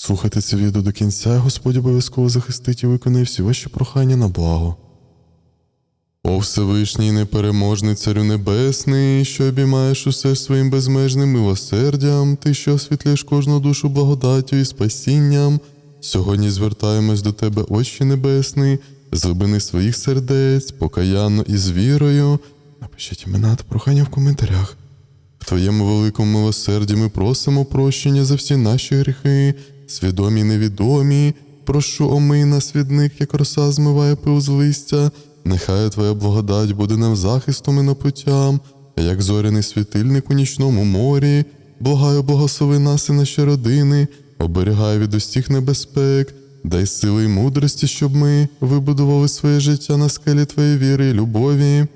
Слухайте це відео до кінця, Господь обов'язково захистить і виконає всі ваші прохання на благо. О Всевишній непереможний Царю Небесний, що обіймаєш усе своїм безмежним милосердям, ти, що освітлюєш кожну душу благодаттю і спасінням. Сьогодні звертаємось до Тебе, Отче Небесний, з глибини своїх сердець, покаянно і з вірою. Напишіть імена та прохання в коментарях. В Твоєму великому милосерді ми просимо прощення за всі наші гріхи, свідомі невідомі. Прошу омий нас від них, як роса змиває пил з листя. Нехай Твоя благодать буде нам захистом і напуттям, як зоряний світильник у нічному морі. Благаю, благослови нас і наші родини, оберігай від усіх небезпек, дай сили й мудрості, щоб ми вибудували своє життя на скелі Твоєї віри і любові.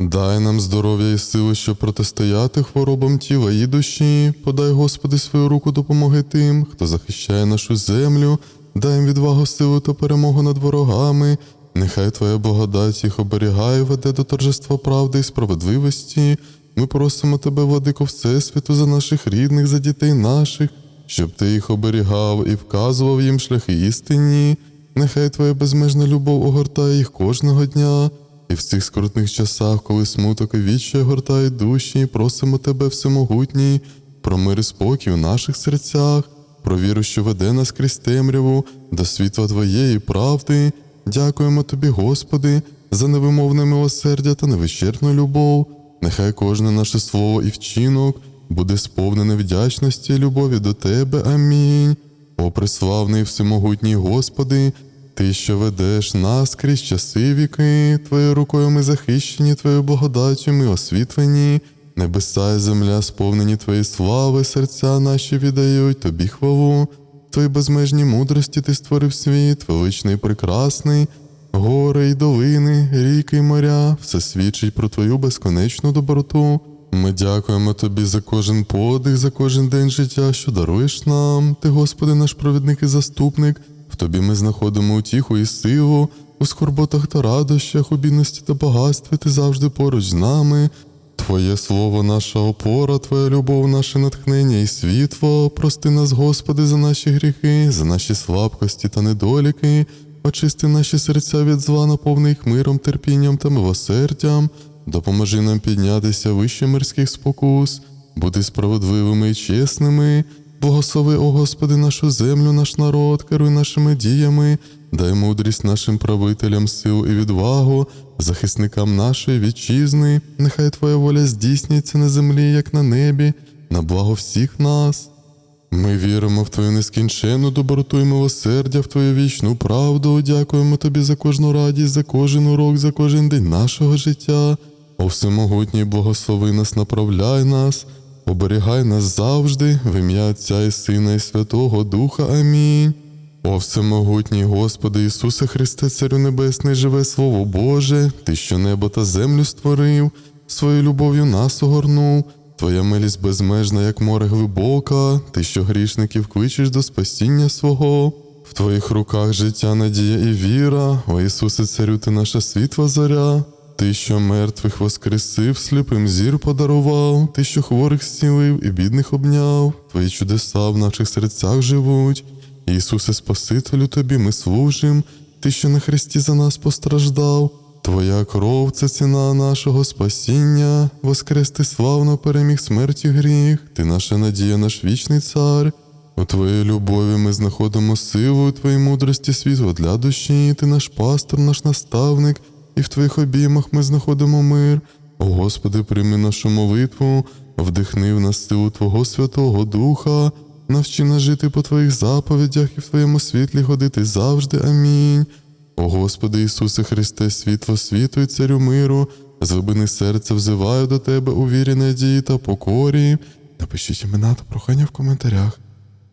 Дай нам здоров'я і сили, щоб протистояти хворобам тіла і душі. Подай, Господи, свою руку допомоги тим, хто захищає нашу землю, дай їм відвагу, силу та перемогу над ворогами. Нехай Твоя благодать їх оберігає, веде до торжества правди і справедливості. Ми просимо Тебе, владико Всесвіту, за наших рідних, за дітей наших, щоб Ти їх оберігав і вказував їм шляхи істинні. Нехай Твоя безмежна любов огортає їх кожного дня. І в цих скрутних часах, коли смуток і відчай гортають душі, просимо тебе, всемогутній, про мир і спокій у наших серцях, про віру, що веде нас крізь темряву до світла Твоєї правди. Дякуємо Тобі, Господи, за невимовне милосердя та невичерпну любов. Нехай кожне наше слово і вчинок буде сповнене вдячності і любові до Тебе. Амінь. О, преславний всемогутній Господи, ти, що ведеш нас крізь часи віки, Твоєю рукою ми захищені, Твоєю благодаттю ми освітлені, небеса і земля сповнені Твоєї слави, серця наші віддають Тобі хвалу. Твої безмежні мудрості ти створив світ, величний і прекрасний, гори й долини, ріки й моря, все свідчить про Твою безконечну доброту. Ми дякуємо Тобі за кожен подих, за кожен день життя, що даруєш нам. Ти, Господи, наш провідник і заступник. В Тобі ми знаходимо утіху і силу, у скорботах та радощах, у бідності та багатстві ти завжди поруч з нами. Твоє слово, наша опора, Твоя любов, наше натхнення і світло. Прости нас, Господи, за наші гріхи, за наші слабкості та недоліки. Очисти наші серця від зла, наповни їх миром, терпінням та милосердям. Допоможи нам піднятися вище мирських спокус, бути справедливими і чесними. Благослови, о Господи, нашу землю, наш народ, керуй нашими діями, дай мудрість нашим правителям, сил і відвагу, захисникам нашої вітчизни. Нехай Твоя воля здійснюється на землі, як на небі, на благо всіх нас. Ми віримо в Твою нескінченну доброту і милосердя, в Твою вічну правду. Дякуємо Тобі за кожну радість, за кожен урок, за кожен день нашого життя. О всемогутній благослови нас, направляй нас, оберігай нас завжди, в ім'я Отця і Сина, і Святого Духа. Амінь. О всемогутній Господи Ісусе Христе, Царю Небесний, живе Слово Боже, Ти, що небо та землю створив, своєю любов'ю нас огорнув. Твоя милість безмежна, як море глибока, ти, що грішників кличеш до спасіння свого. В твоїх руках життя, надія і віра, о Ісусе, царю, ти наша світла зоря. Ти, що мертвих воскресив, сліпим зір подарував, ти, що хворих зцілив і бідних обняв, твої чудеса в наших серцях живуть. Ісусе Спасителю, тобі ми служим, ти, що на хресті за нас постраждав. Твоя кров це ціна нашого спасіння, воскрести славно переміг смерті гріх, ти наша надія, наш вічний цар. У Твоїй любові ми знаходимо силу, у Твоїй мудрості світло для душі, ти наш пастор, наш наставник, і в Твоїх обіймах ми знаходимо мир. О Господи, прийми нашу молитву, вдихни в нас силу Твого Святого Духа, навчи нас жити по Твоїх заповідях і в Твоєму світлі ходити завжди. Амінь. О Господи Ісусе Христе, світло світу і царю миру, з глибини серця взиваю до Тебе у вірі, надії та покорі. Напишіть імена та прохання в коментарях.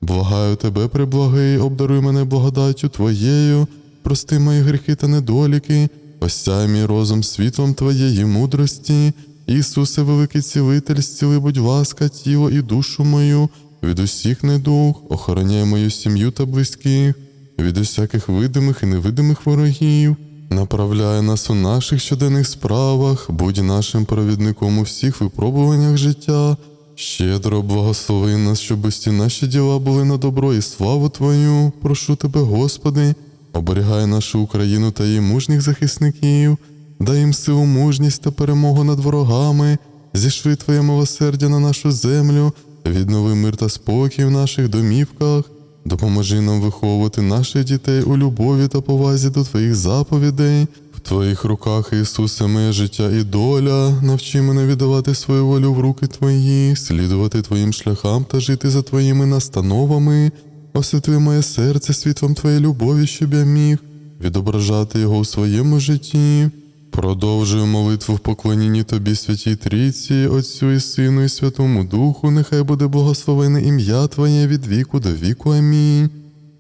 Благаю Тебе, приблагий, обдаруй мене благодаттю Твоєю, прости мої гріхи та недоліки, осяй мій розум світлом Твоєї мудрості. Ісусе, великий цілитель, зціли, будь ласка, тіло і душу мою, від усіх недуг, охороняй мою сім'ю та близьких. Від усяких видимих і невидимих ворогів, направляє нас у наших щоденних справах, будь нашим провідником у всіх випробуваннях життя, Щедро благослови нас, щоб усі наші діла були на добро і славу Твою. Прошу Тебе, Господи, оберігай нашу Україну та її мужніх захисників, дай їм силу, мужність та перемогу над ворогами, зішви Твоє милосердя на нашу землю, віднови мир та спокій в наших домівках. Допоможи нам виховувати наших дітей у любові та повазі до Твоїх заповідей. В Твоїх руках, Ісусе, моє життя і доля. Навчи мене віддавати свою волю в руки Твої, слідувати Твоїм шляхам та жити за Твоїми настановами. Освіти моє серце світлом Твоєї любові, щоб я міг відображати його у своєму житті. Продовжую молитву в поклонінні Тобі, святій Трійці, Отцю і Сину, і Святому Духу, нехай буде благословене ім'я Твоє від віку до віку. Амінь.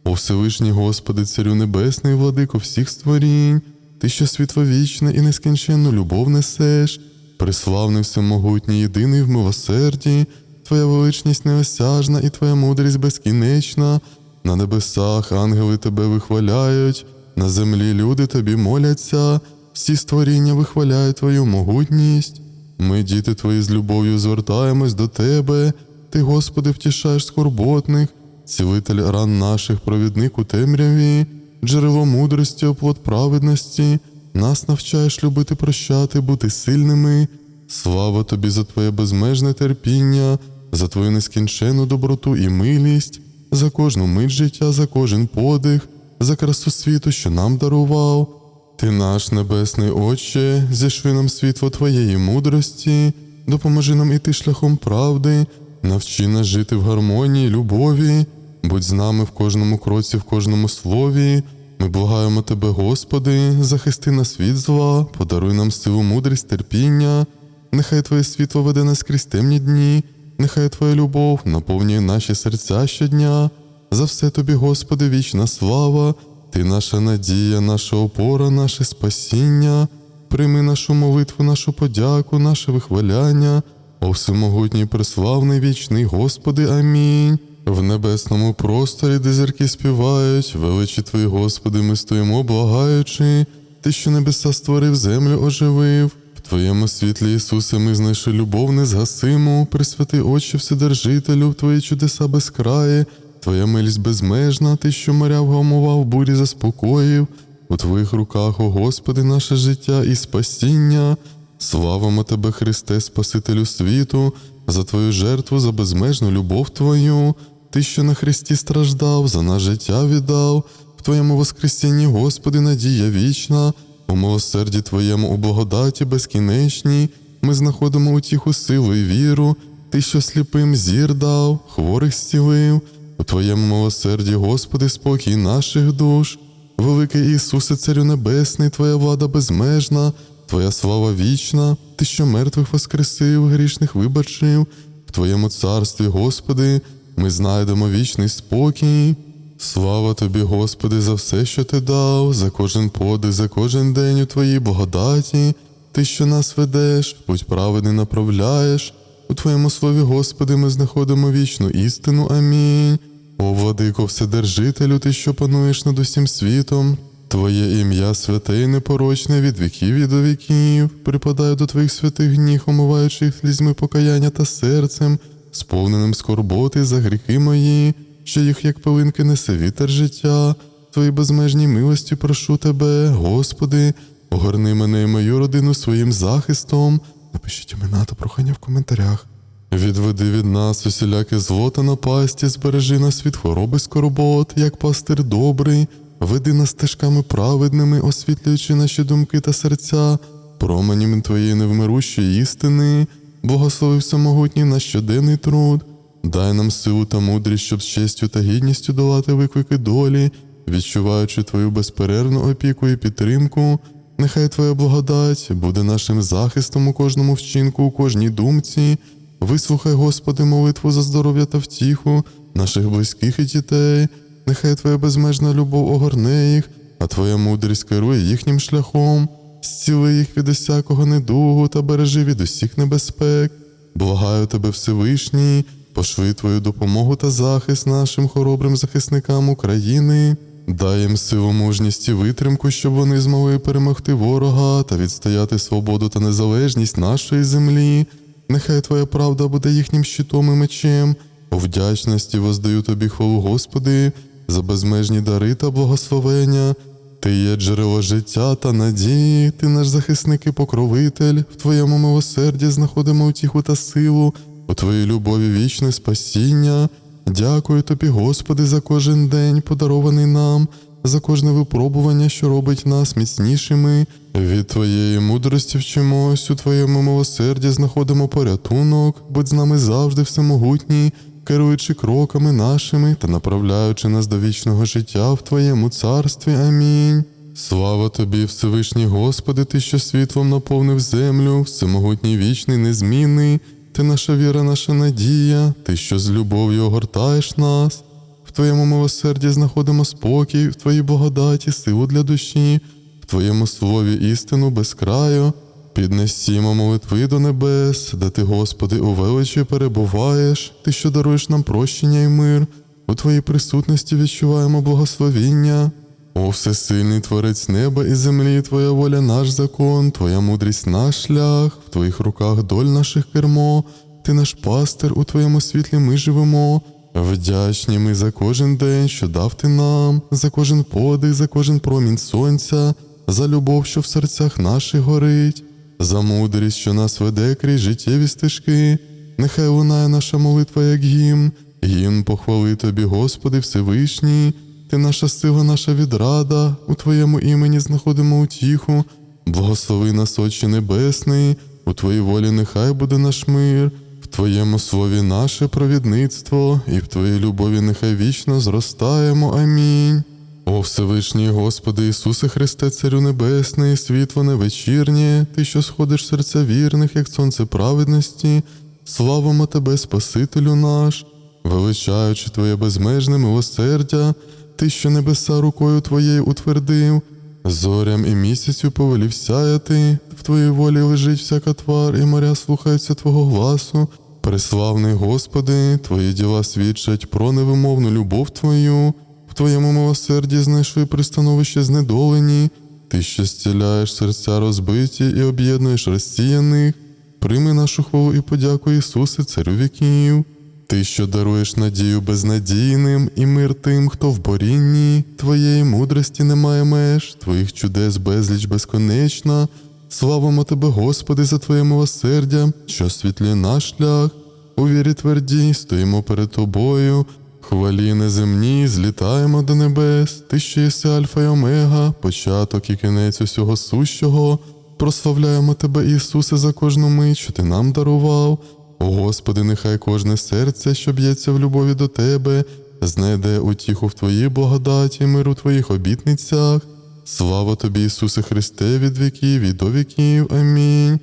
О Всевишній Господи, Царю Небесний, владико всіх створінь, Ти, що світловічне і нескінченну любов несеш, приславний всемогутній, єдиний в милосерді, Твоя величність неосяжна і Твоя мудрість безкінечна. На небесах ангели Тебе вихваляють, на землі люди Тобі моляться, всі створіння вихваляють Твою могутність. Ми, діти Твої, з любов'ю звертаємось до Тебе. Ти, Господи, втішаєш скорботних, цілитель ран наших, провідник у темряві, джерело мудрості, оплот праведності, нас навчаєш любити прощати, бути сильними. Слава тобі за Твоє безмежне терпіння, за Твою нескінченну доброту і милість, за кожну мить життя, за кожен подих, за красу світу, що нам дарував. Ти наш небесний Отче, зішви нам світло Твоєї мудрості, допоможи нам іти шляхом правди, навчи нас жити в гармонії, любові, будь з нами в кожному кроці, в кожному слові. Ми благаємо Тебе, Господи, захисти нас від зла, подаруй нам силу, мудрість, терпіння. Нехай Твоє світло веде нас крізь темні дні, нехай Твоя любов наповнює наші серця щодня. За все Тобі, Господи, вічна слава, Ти наша надія, наша опора, наше спасіння. Прийми нашу молитву, нашу подяку, наше вихваляння. О всемогутній преславний вічний Господи, амінь. В небесному просторі, де зірки співають, величі Твої, Господи, ми стоїмо, благаючи, Ти, що небеса створив, землю оживив. Твоєму світлі, Ісусе, ми знайшли любов незгасиму, присвяти очі Вседержителю, Твої чудеса безкраї, Твоя милість безмежна, Ти, що моря вгамував, бурі заспокоїв. У Твоїх руках, о Господи, наше життя і спасіння. Славимо Тебе, Христе, Спасителю світу, за Твою жертву, за безмежну любов Твою, Ти, що на Христі страждав, за нас життя віддав, в Твоєму Воскресінні, Господи, надія вічна, у милосерді Твоєму у благодаті безкінечній, ми знаходимо утіху силу і віру, Ти, що сліпим зір дав, хворих зцілив, у Твоєму милосерді, Господи, спокій наших душ. Великий Ісусе, Царю Небесний, Твоя влада безмежна, Твоя слава вічна, Ти, що мертвих воскресив, грішних вибачив, в Твоєму царстві, Господи, ми знайдемо вічний спокій. Слава Тобі, Господи, за все, що Ти дав, за кожен подих, за кожен день у Твоїй благодаті, Ти, що нас ведеш, путь праведний направляєш. У Твоєму слові, Господи, ми знаходимо вічну істину. Амінь. О, владико, Вседержителю, Ти, що пануєш над усім світом, Твоє ім'я святе і непорочне від віків і до віків, припадаю до Твоїх святих ніг, омиваючи їх слізьми покаяння та серцем, сповненим скорботи за гріхи мої, що їх, як пилинки, несе вітер життя. Твої безмежній милості прошу Тебе, Господи, огорни мене і мою родину своїм захистом. Напишіть імена та прохання в коментарях. Відведи від нас усіляке зло та напасті, збережи нас від хвороби скорбот, як пастир добрий, веди нас стежками праведними, освітлюючи наші думки та серця, променем Твоєї невмирущої істини, благослови всемогутній наш щоденний труд, дай нам силу та мудрість, щоб з честю та гідністю долати виклики долі, відчуваючи Твою безперервну опіку і підтримку. Нехай Твоя благодать буде нашим захистом у кожному вчинку, у кожній думці. Вислухай, Господи, молитву за здоров'я та втіху наших близьких і дітей. Нехай Твоя безмежна любов огорне їх, а Твоя мудрість керує їхнім шляхом. Зціли їх від усякого недугу та бережи від усіх небезпек. Благаю Тебе, Всевишній, пошви Твою допомогу та захист нашим хоробрим захисникам України. Дай їм силу, мужність і витримку, щоб вони змогли перемогти ворога та відстояти свободу та незалежність нашої землі. Нехай Твоя правда буде їхнім щитом і мечем. У вдячності воздаю тобі хвалу, Господи, за безмежні дари та благословення. Ти є джерело життя та надії, ти наш захисник і покровитель, в Твоєму милосерді знаходимо утіху та силу, у Твоїй любові вічне спасіння. Дякую тобі, Господи, за кожен день, подарований нам, за кожне випробування, що робить нас міцнішими. Від Твоєї мудрості вчимось, у Твоєму милосерді знаходимо порятунок, будь з нами завжди всемогутній, керуючи кроками нашими та направляючи нас до вічного життя в Твоєму царстві. Амінь. Слава тобі, Всевишній Господи, Ти, що світлом наповнив землю, всемогутній вічний, незмінний, Ти наша віра, наша надія, Ти, що з любов'ю огортаєш нас. В Твоєму милосерді знаходимо спокій, в Твоїй благодаті, силу для душі, в Твоєму слові істину без краю. Піднесімо молитви до небес, де ти, Господи, у величі перебуваєш, ти, що даруєш нам прощення і мир, у Твоїй присутності відчуваємо благословіння. О, всесильний Творець неба і землі, Твоя воля наш закон, Твоя мудрість наш шлях, в Твоїх руках доль наших кермо, Ти наш пастир, у Твоєму світлі ми живемо. Вдячні ми за кожен день, що дав ти нам, за кожен подих, за кожен промінь сонця, за любов, що в серцях наших горить, за мудрість, що нас веде крізь життєві стежки. Нехай лунає наша молитва, як гімн, гімн похвали тобі, Господи, Всевишній. Ти наша сила, наша відрада, у Твоєму імені знаходимо утіху. Благослови нас, Отче Небесний, у Твоїй волі нехай буде наш мир, в Твоєму слові наше провідництво, і в Твоїй любові нехай вічно зростаємо. Амінь. О Всевишній Господи Ісусе Христе, Царю Небесний, світло невечірнє, Ти, що сходиш серця вірних, як сонце праведності, славимо Тебе, Спасителю наш, величаючи Твоє безмежне милосердя, Ти, що небеса рукою Твоєю утвердив, зорям і місяцю повелів сяяти, в Твоїй волі лежить всяка твар, і моря слухаються Твого гласу. Преславний Господи, Твої діла свідчать про невимовну любов Твою. В Твоєму милосерді знайшли пристановище знедолені, Ти, що зціляєш серця розбиті і об'єднуєш розсіяних. Прийми нашу хвалу і подяку Ісусе, Царю віків. Ти, що даруєш надію безнадійним і мир тим, хто в борінні, Твоєї мудрості немає меж, Твоїх чудес безліч безконечна. Славимо Тебе, Господи, за Твоє милосердя, що освітлює наш шлях. У вірі твердій стоїмо перед Тобою, хвалі неземні, злітаємо до небес, Ти що єси Альфа й Омега, початок і кінець усього сущого. Прославляємо Тебе, Ісусе, за кожну мить, що Ти нам дарував. О Господи, нехай кожне серце, що б'ється в любові до Тебе, знайде утіху в Твоїй благодаті, мир у Твоїх обітницях. Слава Тобі, Ісусе Христе, від віків і до віків. Амінь.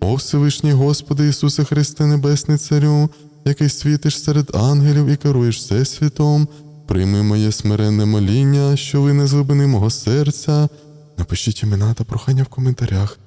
О Всевишній Господи Ісусе Христе, Небесний Царю, який світиш серед ангелів і керуєш всесвітом, прийми моє смиренне моління, що вине з глибини мого серця. Напишіть імена та прохання в коментарях.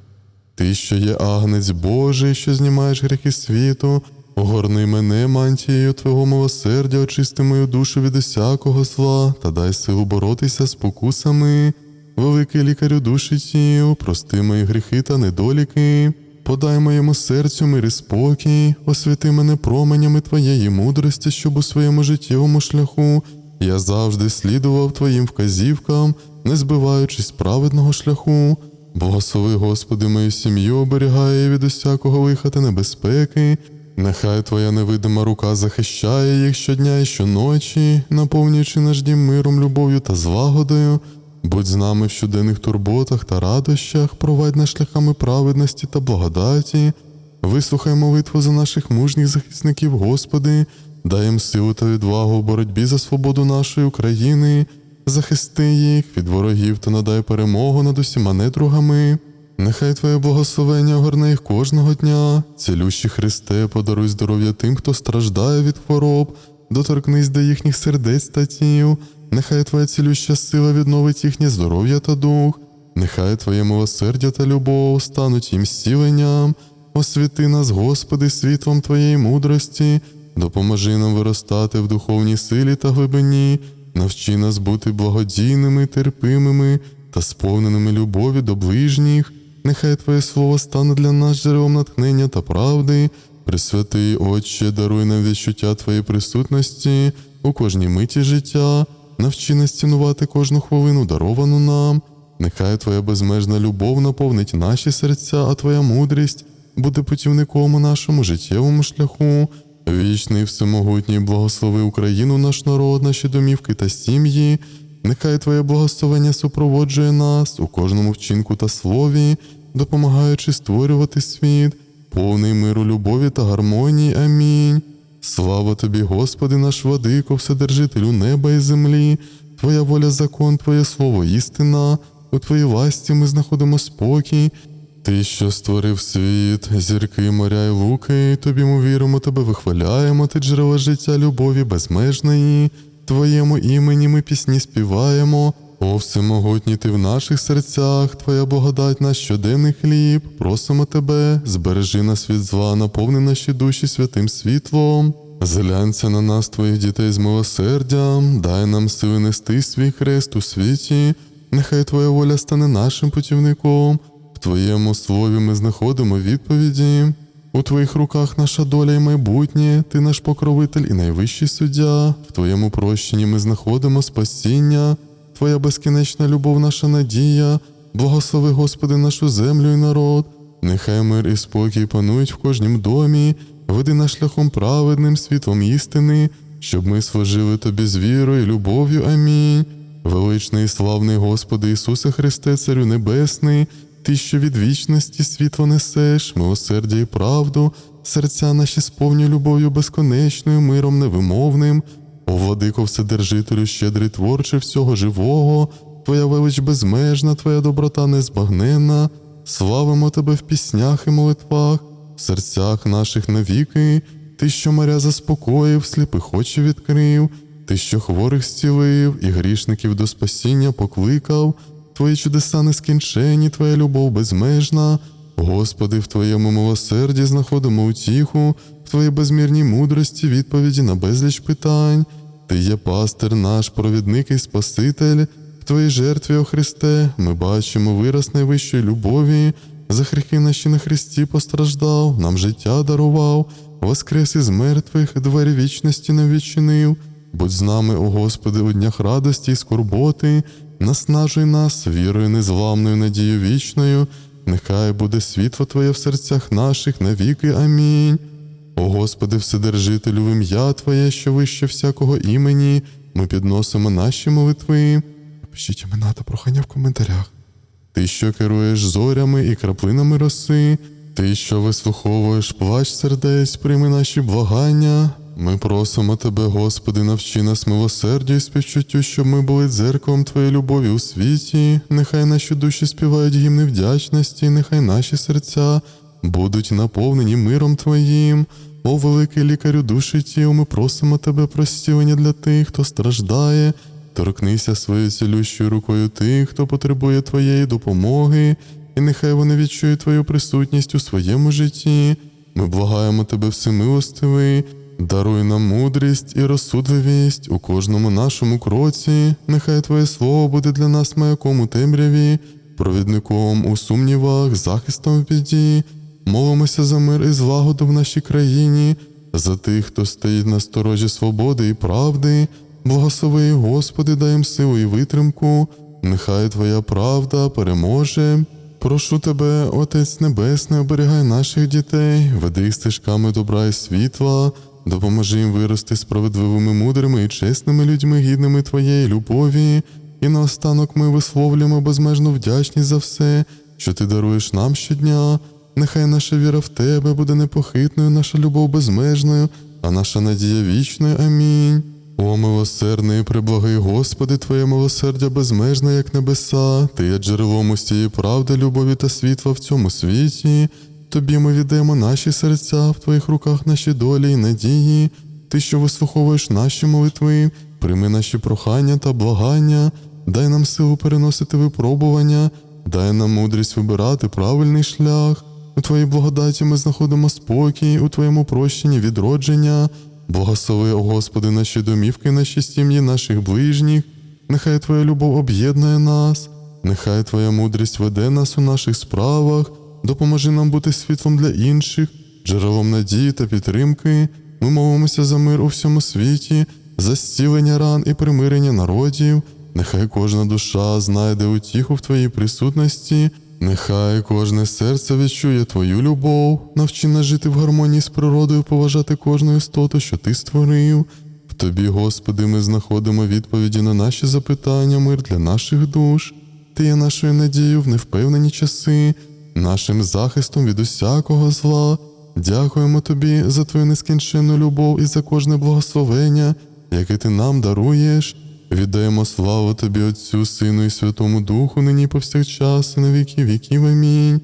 Ти, що є агнець Божий, що знімаєш гріхи світу, огорни мене мантією Твого милосердя, очисти мою душу від усякого зла та дай силу боротися з покусами. Великий лікарю душі тіл, прости мої гріхи та недоліки, подай моєму серцю мир і спокій, освіти мене променями Твоєї мудрості, щоб у своєму життєвому шляху я завжди слідував Твоїм вказівкам, не збиваючись праведного шляху. Благослови, Господи, мою сім'ю, оберігає від усякого лиха та небезпеки. Нехай Твоя невидима рука захищає їх щодня і щоночі, наповнюючи наш дім миром, любов'ю та злагодою. Будь з нами в щоденних турботах та радощах, провадь нас шляхами праведності та благодаті. Вислухай молитву за наших мужніх захисників, Господи, дай їм силу та відвагу у боротьбі за свободу нашої України, захисти їх від ворогів та надай перемогу над усіма недругами. Нехай Твоє благословення огорне їх кожного дня, цілющий Христе, подаруй здоров'я тим, хто страждає від хвороб, доторкнись до їхніх сердець та тіл, нехай Твоя цілюща сила відновить їхнє здоров'я та дух, нехай Твоє милосердя та любов стануть їм зціленням, освіти нас, Господи, світлом Твоєї мудрості, допоможи нам виростати в духовній силі та глибині, навчи нас бути благодійними, терпимими та сповненими любові до ближніх. Нехай Твоє Слово стане для нас джерелом натхнення та правди, Пресвятий Отче, даруй нам відчуття Твоєї присутності у кожній миті життя, навчи нас цінувати кожну хвилину, даровану нам. Нехай Твоя безмежна любов наповнить наші серця, а Твоя мудрість буде путівником у нашому життєвому шляху. Вічний всемогутній благослови Україну, наш народ, наші домівки та сім'ї. Нехай Твоє благословення супроводжує нас у кожному вчинку та слові, допомагаючи створювати світ, повний миру, любові та гармонії. Амінь. Слава тобі, Господи, наш владико, Вседержителю неба і землі, Твоя воля закон, Твоє слово істина, у Твоїй ласті ми знаходимо спокій. Ти, що створив світ, зірки, моря й луки, тобі ми віримо, тебе вихваляємо, ти джерела життя, любові безмежної. Твоєму імені ми пісні співаємо. О, всемогутній ти в наших серцях, Твоя благодать наш щоденний хліб. Просимо тебе, збережи нас від зла, наповни наші душі святим світлом. Зглянься на нас, твоїх дітей з милосердям, дай нам сили нести свій хрест у світі. Нехай Твоя воля стане нашим путівником. В Твоєму слові ми знаходимо відповіді. У Твоїх руках наша доля і майбутнє, Ти наш покровитель і найвищий суддя. В Твоєму прощенні ми знаходимо спасіння, Твоя безкінечна любов, наша надія. Благослови, Господи, нашу землю і народ. Нехай мир і спокій панують в кожнім домі, веди нас шляхом праведним світлом істини, щоб ми служили Тобі з вірою і любов'ю. Амінь. Величний і славний Господи Ісусе Христе, Царю Небесний, Ти, що від вічності світло несеш, милосердя і правду, серця наші сповнюй любов'ю безконечною, миром невимовним. О, владико, Вседержителю, щедрий творче всього живого, Твоя велич безмежна, Твоя доброта незбагненна, славимо Тебе в піснях і молитвах, в серцях наших навіки, Ти, що моря заспокоїв, сліпих очі відкрив, Ти, що хворих зцілив і грішників до спасіння покликав, Твої чудеса нескінчені, Твоя любов безмежна. Господи, в Твоєму милосерді знаходимо утіху, в Твоїй безмірній мудрості відповіді на безліч питань. Ти є пастир наш, провідник і Спаситель. В Твоїй жертві, о Христе, ми бачимо вираз найвищої любові. За гріхи наші на Христі постраждав, нам життя дарував, воскрес із мертвих, двері вічності нам відчинив. Будь з нами, о Господи, у днях радості й скорботи, наснажуй нас вірою незламною, надією вічною. Нехай буде світло Твоє в серцях наших навіки. Амінь. О Господи, Вседержителю, в ім'я Твоє, що вище всякого імені, ми підносимо наші молитви. Пишіть імена та прохання в коментарях. Ти, що керуєш зорями і краплинами роси, ти, що вислуховуєш плач сердець, прийми наші благання. Ми просимо Тебе, Господи, навчи нас милосердю і співчуттю, щоб ми були дзеркалом Твоєї любові у світі. Нехай наші душі співають гімни вдячності, нехай наші серця будуть наповнені миром Твоїм. О, великий лікарю душі тіл, ми просимо Тебе про зцілення для тих, хто страждає. Торкнися своєю цілющою рукою тих, хто потребує Твоєї допомоги, і нехай вони відчують Твою присутність у своєму житті. Ми благаємо Тебе, всемилостивий, даруй нам мудрість і розсудливість у кожному нашому кроці. Нехай Твоє слово буде для нас маяком у темряві, провідником у сумнівах, захистом в біді. Молимося за мир і злагоду в нашій країні, за тих, хто стоїть на сторожі свободи і правди. Благослови, Господи, дай їм силу і витримку. Нехай Твоя правда переможе. Прошу Тебе, Отець Небесний, оберігай наших дітей, веди стежками добра і світла, допоможи їм вирости справедливими, мудрими і чесними людьми, гідними Твоєї любові. І наостанок ми висловлюємо безмежну вдячність за все, що ти даруєш нам щодня. Нехай наша віра в Тебе буде непохитною, наша любов безмежною, а наша надія вічною. Амінь. О, милосердний приблагий Господи, Твоє милосердя безмежне, як небеса, Ти є джерелом усієї правди, любові та світла в цьому світі. Тобі ми віддаємо наші серця, в Твоїх руках наші долі і надії. Ти, що вислуховуєш наші молитви, прийми наші прохання та благання, дай нам силу переносити випробування, дай нам мудрість вибирати правильний шлях. У Твоїй благодаті ми знаходимо спокій, у Твоєму прощенні відродження. Благослови, о Господи, наші домівки, наші сім'ї, наших ближніх. Нехай Твоя любов об'єднує нас, нехай Твоя мудрість веде нас у наших справах, допоможи нам бути світлом для інших, джерелом надії та підтримки. Ми молимося за мир у всьому світі, за зцілення ран і примирення народів. Нехай кожна душа знайде утіху в Твоїй присутності, нехай кожне серце відчує Твою любов, навчи нас жити в гармонії з природою, поважати кожну істоту, що Ти створив. В Тобі, Господи, ми знаходимо відповіді на наші запитання, мир для наших душ. Ти є нашою надією в невпевнені часи, нашим захистом від усякого зла. Дякуємо тобі за твою нескінченну любов і за кожне благословення, яке ти нам даруєш. Віддаємо славу тобі, Отцю, Сину і Святому Духу, нині повсякчас, і на віки віків. Амінь.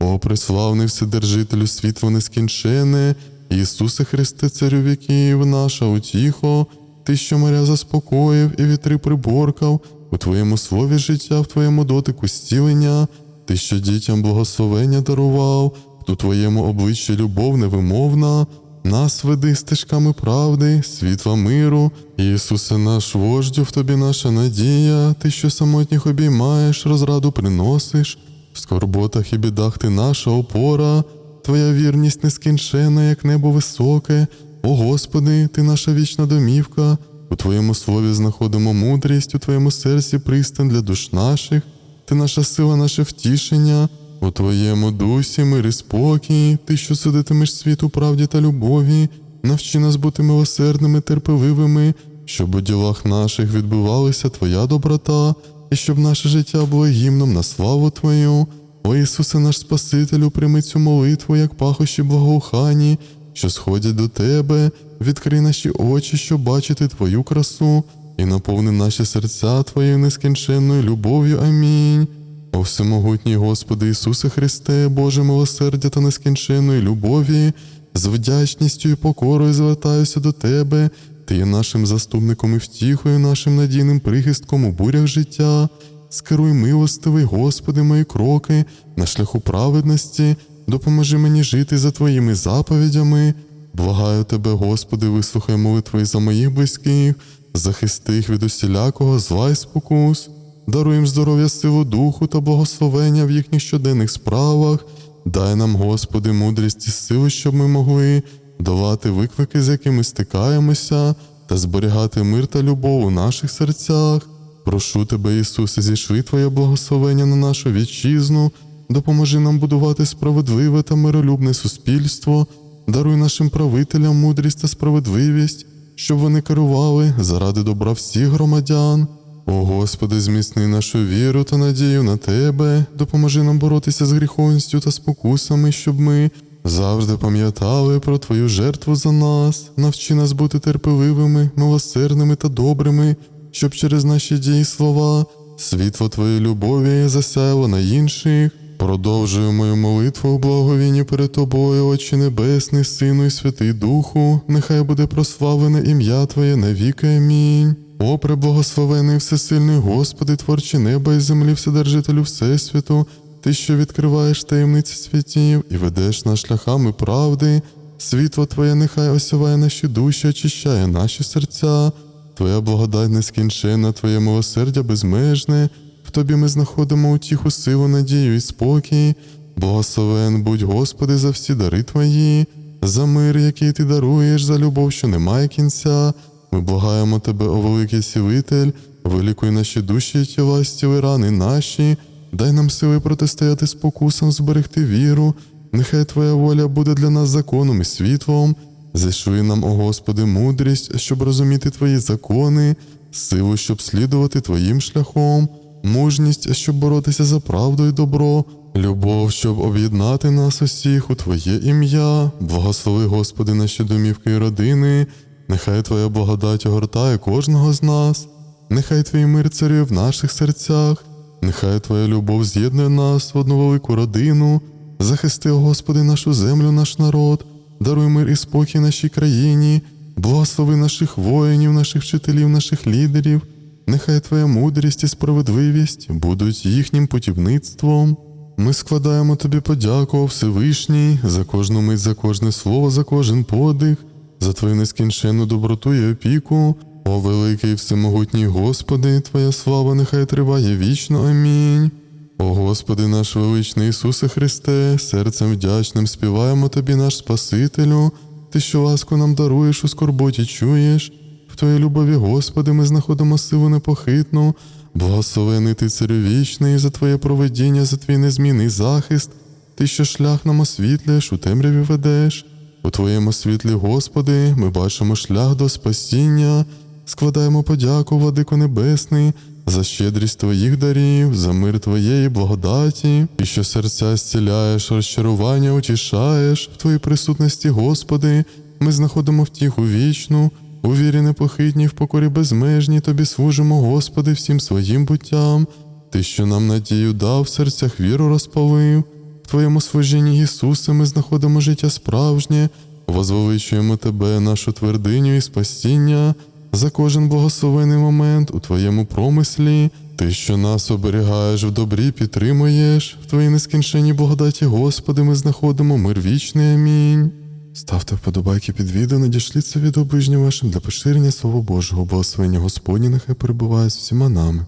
О, преславний Вседержителю світло нескінчене, Ісусе Христе, Царю віків, наша утіхо, Ти, що моря заспокоїв і вітри приборкав, у Твоєму слові життя, в Твоєму дотику зцілення, Ти, що дітям благословення дарував, у Твоєму обличчі любов невимовна, нас веди стежками правди, світла миру, Ісусе наш вождю, в Тобі наша надія, Ти, що самотніх обіймаєш, розраду приносиш, в скорботах і бідах ти наша опора, Твоя вірність нескінчена, як небо високе. О Господи, Ти наша вічна домівка, у Твоєму слові знаходимо мудрість, у Твоєму серці пристань для душ наших, Ти наша сила, наше втішення, у Твоєму дусі мир і спокій, Ти, що судитимеш світ у правді та любові, навчи нас бути милосердними, терпеливими, щоб у ділах наших відбувалася Твоя доброта, і щоб наше життя було гімном на славу Твою. О Ісусе наш Спасителю, прийми цю молитву, як пахощі благоухані, що сходять до Тебе, відкрий наші очі, щоб бачити Твою красу, і наповни наші серця Твоєю нескінченною любов'ю. Амінь. О всемогутній Господи Ісусе Христе, Боже милосердя та нескінченної любові, з вдячністю і покорою звертаюся до Тебе, Ти є нашим заступником і втіхою, нашим надійним прихистком у бурях життя. Скеруй милостивий, Господи, мої кроки на шляху праведності, допоможи мені жити за Твоїми заповідями. Благаю Тебе, Господи, вислухай молитви за моїх близьких, захисти їх від усілякого зла й спокус, даруй їм здоров'я, силу духу та благословення в їхніх щоденних справах. Дай нам, Господи, мудрість і силу, щоб ми могли долати виклики, з якими стикаємося, та зберігати мир та любов у наших серцях. Прошу тебе, Ісусе, зійшли Твоє благословення на нашу вітчизну, допоможи нам будувати справедливе та миролюбне суспільство, даруй нашим правителям мудрість та справедливість, щоб вони керували заради добра всіх громадян. О Господи, зміцни нашу віру та надію на Тебе, допоможи нам боротися з гріховністю та спокусами, щоб ми завжди пам'ятали про Твою жертву за нас, навчи нас бути терпеливими, милосердними та добрими, щоб через наші дії слова світло Твоєї любові засяяло на інших. Продовжую мою молитву у благовінні перед Тобою, Отче Небесний, Сину і Святий Духу, нехай буде прославлене ім'я Твоє навіки. Амінь. О, преблагословений всесильний Господи, творче неба і землі, Вседержителю Всесвіту, Ти, що відкриваєш таємниці світів і ведеш нас шляхами правди, світло Твоє нехай осяває наші душі, очищає наші серця. Твоя благодать нескінченна, Твоє милосердя безмежне, Тобі ми знаходимо утіху, силу, надію і спокій. Благословен будь, Господи, за всі дари Твої, за мир, який Ти даруєш, за любов, що не має кінця. Ми благаємо Тебе, о великий сілитель, вилікуй наші душі і тіла, стіли рани наші, дай нам сили протистояти спокусам, зберегти віру. Нехай Твоя воля буде для нас законом і світлом. Зайшли нам, о Господи, мудрість, щоб розуміти Твої закони, силу, щоб слідувати Твоїм шляхом, мужність, щоб боротися за правду і добро, любов, щоб об'єднати нас усіх у Твоє ім'я. Благослови, Господи, наші домівки і родини. Нехай Твоя благодать огортає кожного з нас, нехай Твій мир царює в наших серцях, нехай Твоя любов з'єднує нас в одну велику родину. Захисти, Господи, нашу землю, наш народ, даруй мир і спокій нашій країні, благослови наших воїнів, наших вчителів, наших лідерів. Нехай Твоя мудрість і справедливість будуть їхнім путівництвом. Ми складаємо Тобі подяку, Всевишній, за кожну мить, за кожне слово, за кожен подих, за Твою нескінченну доброту і опіку. О великий всемогутній Господи, Твоя слава нехай триває вічно. Амінь. О Господи наш величний Ісусе Христе, серцем вдячним співаємо Тобі, наш Спасителю, Ти, що ласку нам даруєш у скорботі чуєш. Твоїй любові, Господи, ми знаходимо силу непохитну, благословений Ти царю вічний, за Твоє проведіння, за Твій незмінний захист, Ти, що шлях нам освітлюєш, у темряві ведеш. У Твоєму світлі, Господи, ми бачимо шлях до спасіння, складаємо подяку, Владико Небесний, за щедрість Твоїх дарів, за мир Твоєї благодаті, і що серця зціляєш, розчарування утішаєш, в Твоїй присутності, Господи, ми знаходимо втіху вічну, у вірі непохитній, в покорі безмежній, Тобі служимо, Господи, всім своїм буттям. Ти, що нам надію дав, в серцях віру розпалив. В Твоєму служінні, Ісусе, ми знаходимо життя справжнє, возвеличуємо Тебе, нашу твердиню і спасіння, за кожен благословений момент у Твоєму промислі. Ти, що нас оберігаєш в добрі, підтримуєш, в Твоїй нескінченній благодаті, Господи, ми знаходимо мир вічний. Амінь. Ставте вподобайки під відео, надішліть це відео ближнім вашим для поширення Слова Божого, благословення Господні нехай перебуває з всіма нами.